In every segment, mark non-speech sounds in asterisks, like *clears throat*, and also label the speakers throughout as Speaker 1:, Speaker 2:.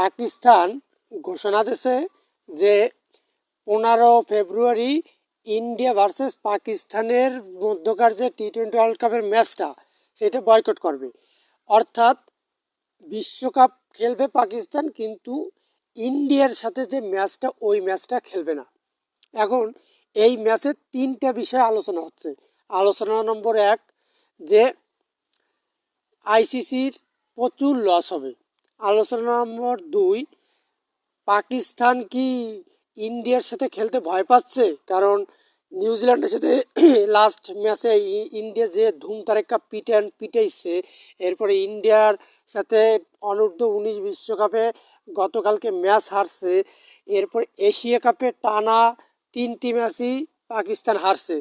Speaker 1: পাকিস্তান ঘোষণা দিয়েছে যে পনেরো ফেব্রুয়ারি ইন্ডিয়া ভার্সেস পাকিস্তানের মধ্যকার যে টি টোয়েন্টি ওয়ার্ল্ড কাপের ম্যাচটা, সেটা বয়কট করবে। অর্থাৎ বিশ্বকাপ খেলবে পাকিস্তান, কিন্তু ইন্ডিয়ার সাথে যে ম্যাচটা, ওই ম্যাচটা খেলবে না। এখন এই ম্যাচে তিনটা বিষয় আলোচনা হচ্ছে। আলোচনা নম্বর এক, যে আইসিসির প্রচুর লস হবে। আলোচনা নম্বর দুই, পাকিস্তান কি ইন্ডিয়ার সাথে খেলতে ভয় পাচ্ছে? কারণ নিউজিল্যান্ডের সাথে *clears throat* লাস্ট ম্যাচে ইন্ডিয়া যে ধুম তারেকা পিটান পিটাইছে, এরপরে ইন্ডিয়ার সাথে অনূর্ধ্ব উনিশ বিশ্বকাপে গতকালকে ম্যাচ হারছে, এরপর এশিয়া কাপে টানা তিনটি ম্যাচই পাকিস্তান হারছে।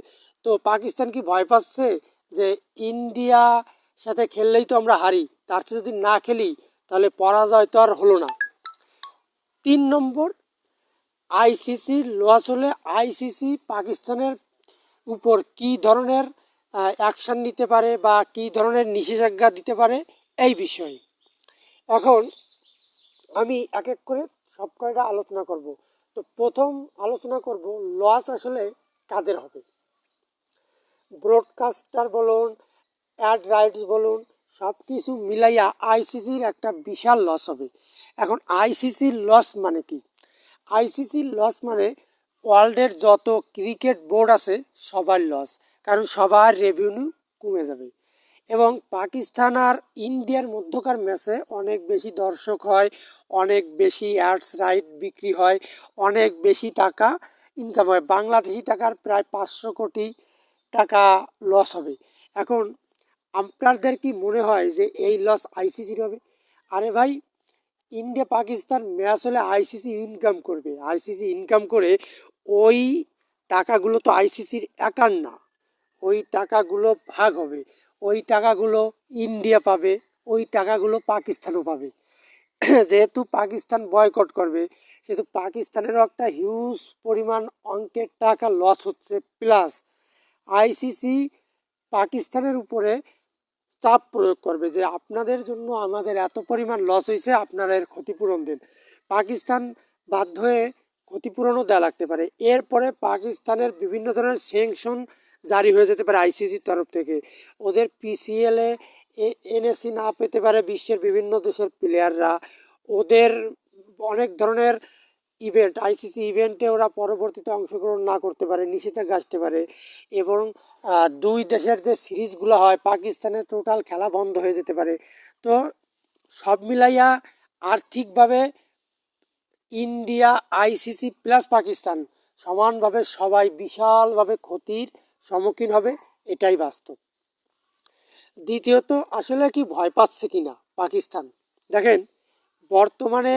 Speaker 1: তো পাকিস্তান কি ভয় পাচ্ছে যে ইন্ডিয়া সাথে খেললেই তো আমরা হারি? তার চেয়ে যদি না খেলি তাহলে পরাজয় তো আর হলো না। তিন নম্বর আইসিসি লস হলে আইসিসি পাকিস্তানের উপর কি ধরনের অ্যাকশান নিতে পারে বা কি ধরনের নিষেধাজ্ঞা দিতে পারে এই বিষয়ে। এখন আমি এক এক করে সব কয়টা আলোচনা করব। তো প্রথম আলোচনা করব, লস আসলে কাদের হবে? ব্রডকাস্টার বলুন অ্যাড রাইটস বলুন সব কিছু মিলাইয়া আইসিসির একটা বিশাল লস হবে। এখন আইসিসির লস মানে কি? আইসিসির লস মানে ওয়ার্ল্ডের যত ক্রিকেট বোর্ড আছে, সবার লস কারণ সবার রেভিনিউ কমে যাবে। এবং পাকিস্তান আর ইন্ডিয়ার মধ্যকার ম্যাচে অনেক বেশি দর্শক হয়, অনেক বেশি অ্যাডস রাইট বিক্রি হয়, অনেক বেশি টাকা ইনকাম হয়। বাংলাদেশি টাকার প্রায় পাঁচশো কোটি টাকা লস হবে। এখন আপনাদের কি মনে হয় যে এই লস আইসিসির হবে? আরে ভাই ইন্ডিয়া পাকিস্তান ম্যাচ হলে আইসিসি ইনকাম করবে। আইসিসি ইনকাম করে ওই টাকাগুলো তো আইসিসির একার না। ওই টাকাগুলো ভাগ হবে। ওই টাকাগুলো ইন্ডিয়া পাবে, ওই টাকাগুলো পাকিস্তানও পাবে। যেহেতু পাকিস্তান বয়কট করবে, সেহেতু পাকিস্তানেরও একটা হিউজ পরিমাণ অঙ্কের টাকা লস হচ্ছে। প্লাস আইসিসি পাকিস্তানের উপরে চাপ প্রয়োগ করবে যে আপনাদের জন্য আমাদের এত পরিমাণ লস হয়েছে আপনারা এর ক্ষতিপূরণ দিন। পাকিস্তান বাধ্য হয়ে ক্ষতিপূরণও দেওয়া লাগতে পারে। এরপরে পাকিস্তানের বিভিন্ন ধরনের স্যাংশন জারি হয়ে যেতে পারে আইসিসির তরফ থেকে। ওদের পিসিএলে এনএসি না পেতে পারে বিশ্বের বিভিন্ন দেশের প্লেয়াররা ওদের অনেক ধরনের ইভেন্ট আইসিসি ইভেন্টে ওরা পরবর্তীতে অংশগ্রহণ না করতে পারে, নিষেধাজ্ঞা আসতে পারে এবং দুই দেশের যে সিরিজগুলো হয়, পাকিস্তানের টোটাল খেলা বন্ধ হয়ে যেতে পারে। তো সব মিলাইয়া আর্থিকভাবে ইন্ডিয়া আইসিসি প্লাস পাকিস্তান সমানভাবে সবাই বিশালভাবে ক্ষতির সম্মুখীন হবে, এটাই বাস্তব। দ্বিতীয়ত, আসলে কি ভয় পাচ্ছে কি না পাকিস্তান? দেখেন, বর্তমানে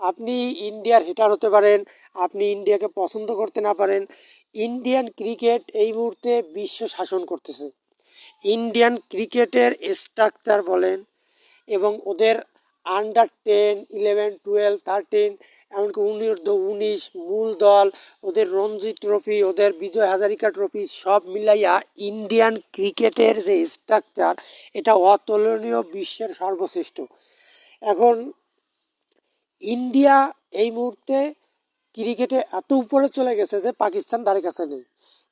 Speaker 1: আপনি ইন্ডিয়ার হেটার হতে পারেন, আপনি ইন্ডিয়াকে পছন্দ করতে না পারেন, ইন্ডিয়ান ক্রিকেট এই মুহূর্তে বিশ্ব শাসন করতেছে। ইন্ডিয়ান ক্রিকেটের স্ট্রাকচার বলেন এবং ওদের under ten eleven twelve thirteen এমনকি উনির্ধ উনিশ, মূল দল, ওদের রঞ্জি ট্রফি ওদের বিজয় হাজারিকা ট্রফি সব মিলাইয়া ইন্ডিয়ান ক্রিকেটের যে স্ট্রাকচার এটা অতুলনীয় বিশ্বের সর্বশ্রেষ্ঠ। এখন ইন্ডিয়া এই মুহূর্তে ক্রিকেটে এত উপরে চলে গেছে যে পাকিস্তান ধারে কাছে নেই।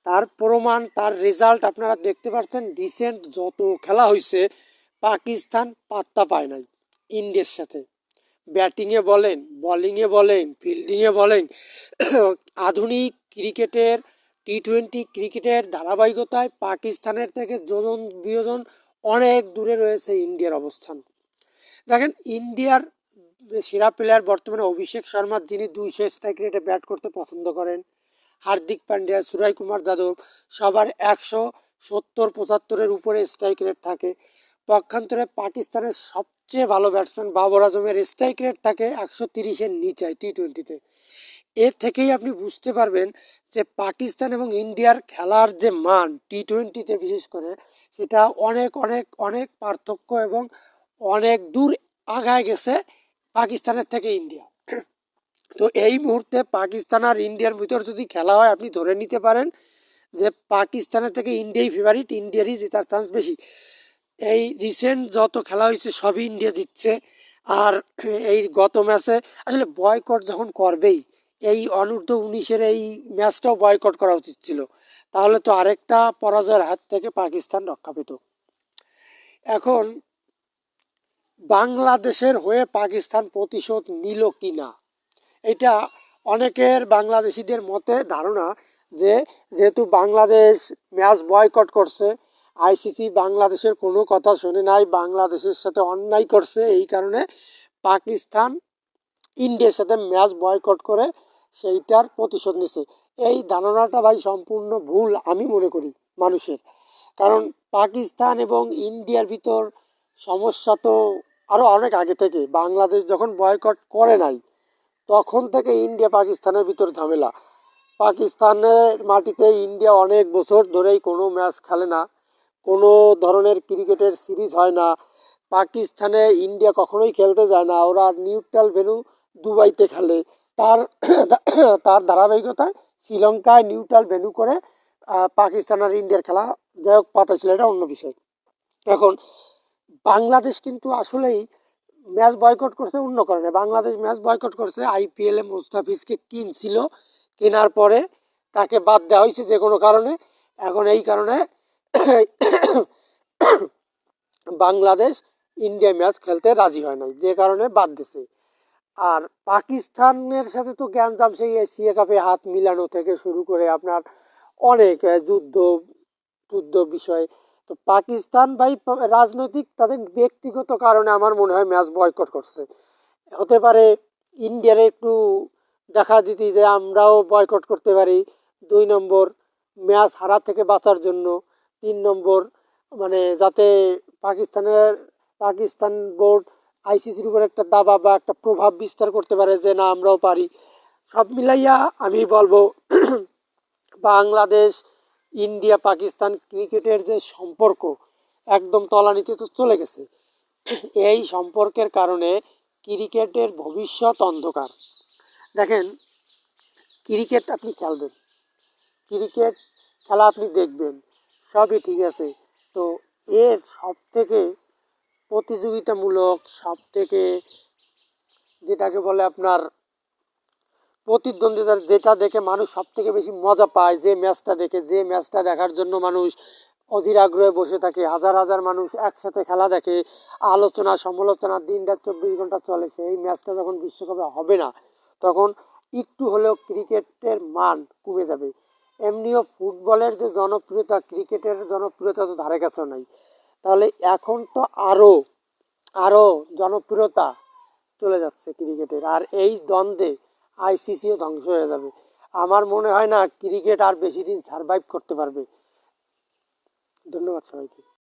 Speaker 1: তার প্রমাণ, তার রেজাল্ট আপনারা দেখতে পাচ্ছেন রিসেন্ট যত খেলা হয়েছে পাকিস্তান পাত্তা পায় নাই ইন্ডিয়ার সাথে। ব্যাটিংয়ে বলেন বলিংয়ে বলেন ফিল্ডিংয়ে বলেন, আধুনিক ক্রিকেটের টি টোয়েন্টি ক্রিকেটের ধারাবাহিকতায় পাকিস্তানের থেকে যোজন বিয়োজন অনেক দূরে রয়েছে ইন্ডিয়ার অবস্থান। দেখেন, ইন্ডিয়ার সেরা প্লেয়ার বর্তমানে অভিষেক শর্মা, যিনি দুইশো স্ট্রাইক রেটে ব্যাট করতে পছন্দ করেন। হার্দিক পান্ডিয়া, সুরাই কুমার যাদব সবার একশো সত্তর পঁচাত্তরের উপরে স্ট্রাইক রেট থাকে। পক্ষান্তরে পাকিস্তানের সবচেয়ে ভালো ব্যাটসম্যান বাবর আজমের স্ট্রাইক রেট থাকে একশো তিরিশের নিচে টি টোয়েন্টিতে এর থেকেই আপনি বুঝতে পারবেন যে পাকিস্তান এবং ইন্ডিয়ার খেলার যে মান টি টোয়েন্টিতে বিশেষ করে, সেটা অনেক অনেক অনেক পার্থক্য এবং অনেক দূর আগায় গেছে পাকিস্তানের থেকে ইন্ডিয়া। তো এই মুহূর্তে পাকিস্তান আর ইন্ডিয়ার ভিতর যদি খেলা হয়, আপনি ধরে নিতে পারেন যে পাকিস্তানের থেকে ইন্ডিয়াই ফেভারিট ইন্ডিয়ারই জেতার চান্স বেশি। এই রিসেন্ট যত খেলা হয়েছে, সবই ইন্ডিয়া জিতছে। আর এই গত ম্যাচে আসলে বয়কট যখন করবেই, এই অনূর্ধ্ব উনিশের এই ম্যাচটাও বয়কট করা উচিত ছিল। তাহলে তো আরেকটা পরাজয়ের হাত থেকে পাকিস্তান রক্ষা পেত। এখন বাংলাদেশের হয়ে পাকিস্তান প্রতিশোধ নিল কি না এটা অনেকের বাংলাদেশিদের মতে ধারণা যে, যেহেতু বাংলাদেশ ম্যাচ বয়কট করছে, আইসিসি বাংলাদেশের কোনো কথা শুনে নাই, বাংলাদেশের সাথে অন্যায় করছে, এই কারণে পাকিস্তান ইন্ডিয়ার সাথে ম্যাচ বয়কট করে সেইটার প্রতিশোধ নিছে। এই ধারণাটা ভাই সম্পূর্ণ ভুল, আমি মনে করি মানুষের। কারণ পাকিস্তান এবং ইন্ডিয়ার ভিতর সমস্যা তো আরও অনেক আগে থেকে বাংলাদেশ যখন বয়কট করে নাই, তখন থেকে ইন্ডিয়া পাকিস্তানের ভিতর ঝামেলা। পাকিস্তানের মাটিতে ইন্ডিয়া অনেক বছর ধরেই কোনো ম্যাচ খেলে না, কোনো ধরনের ক্রিকেটের সিরিজ হয় না। পাকিস্তানে ইন্ডিয়া কখনোই খেলতে যায় না, ওরা নিউট্রাল ভেনু দুবাইতে খেলে। তার *coughs* তার ধারাবাহিকতায় শ্রীলঙ্কায় নিউট্রাল ভেনু করে পাকিস্তান আর ইন্ডিয়ার খেলা যাই হোক পাতা ছিল, এটা অন্য বিষয়। এখন বাংলাদেশ কিন্তু আসলেই ম্যাচ বয়কট করছে, অন্য কারণে। বাংলাদেশ ম্যাচ বয়কট করছে আইপিএল মুস্তাফিজকে কিনছিল, কেনার পরে তাকে বাদ দেওয়া হয়েছে যে কোনো কারণে। এখন এই কারণে বাংলাদেশ ইন্ডিয়া ম্যাচ খেলতে রাজি হয় নাই, যে কারণে বাদ দিছে। আর পাকিস্তানের সাথে তো জ্ঞান জ্ঞানজাম সেই এশিয়া কাপে হাত মিলানো থেকে শুরু করে আপনার অনেক যুদ্ধ যুদ্ধ বিষয় তো পাকিস্তান ভাই রাজনৈতিক তাদের ব্যক্তিগত কারণে আমার মনে হয় ম্যাচ বয়কট করছে। হতে পারে ইন্ডিয়ার একটু দেখা দিতি যে আমরাও বয়কট করতে পারি। দুই নম্বর ম্যাচ হারা থেকে বাঁচার জন্য। তিন নম্বর মানে যাতে পাকিস্তানের, পাকিস্তান বোর্ড আইসিসির উপর একটা দাবা বা একটা প্রভাব বিস্তার করতে পারে যে না আমরাও পারি। সব মিলাইয়া আমি বলব *clears throat* বাংলাদেশ ইন্ডিয়া পাকিস্তান ক্রিকেটের যে সম্পর্ক, একদম তলানিতে তো চলে গেছে। এই সম্পর্কের কারণে ক্রিকেটের ভবিষ্যৎ অন্ধকার। দেখেন, ক্রিকেট আপনি খেলবেন ক্রিকেট খেলা আপনি দেখবেন, সবই ঠিক আছে। তো এর সব থেকে প্রতিযোগিতামূলক সব থেকে যেটাকে বলে আপনার প্রতিদ্বন্দ্বিতার যেটা দেখে মানুষ সব থেকে বেশি মজা পায়, যে ম্যাচটা দেখে, যে ম্যাচটা দেখার জন্য মানুষ অধীর আগ্রহে বসে থাকে, হাজার হাজার মানুষ একসাথে খেলা দেখে, আলোচনা, সমালোচনা দিন রাত চব্বিশ ঘণ্টা চলে, সেই ম্যাচটা যখন বিশ্বকাপে হবে না, তখন একটু হলেও ক্রিকেটের মান কমে যাবে। এমনিও ফুটবলের যে জনপ্রিয়তা, ক্রিকেটের জনপ্রিয়তা তো ধারে কাছেও নাই। তাহলে এখন তো আরও আরও জনপ্রিয়তা চলে যাচ্ছে ক্রিকেটের। আর এই দ্বন্দ্বে আইসিসিও ধ্বংস হয়ে যাবে। আমার মনে হয় না, ক্রিকেট আর বেশি দিন সারভাইভ করতে পারবে। ধন্যবাদ সবাইকে।